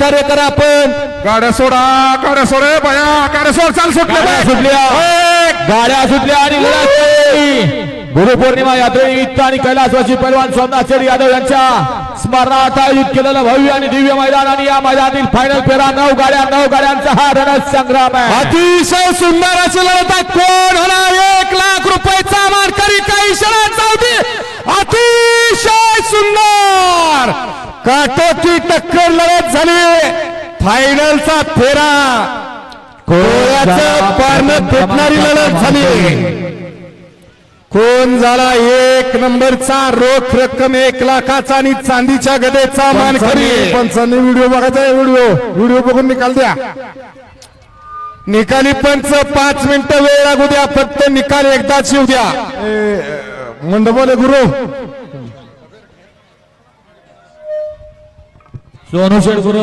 कार्य करा आपण. गाड्या सोडा गाड्या सोडा बाया गाड्या सोड चाल सुटले गाड्या सुटल्या. गाड्या सुटल्या आणि लढत. गुरुपौर्णिमा यात्रेनिमित्त आणि कैलासवासी पैलवान सोमनाथ यादव यांच्या स्मरणार्थ आयोजित केलेलं भव्य आणि दिव्य मैदान आणि या मैदानातील फायनल फेरा. नऊ गाड्या नऊ गाड्यांचा हा रणसंग्राम आहे. अतिशय सुंदर अशी लढत आहे. काटोची टक्कर लढत झाली. फायनलचा फेरा. कोणाचं पारणं लढत झाली. कोण झाला एक नंबरचा रोख रक्कम एक लाखाचा आणि चांदीच्या गदेचा मानकरी पंचांनी व्हिडिओ बघायचा व्हिडिओ. व्हिडिओ बघून निकाल द्या. निकाली पंच पाच मिनिटं वेळ लागू द्या. फक्त निकाल एकदाच येऊ द्या. मंडपोले गुरु. सोनू शेठ गुरु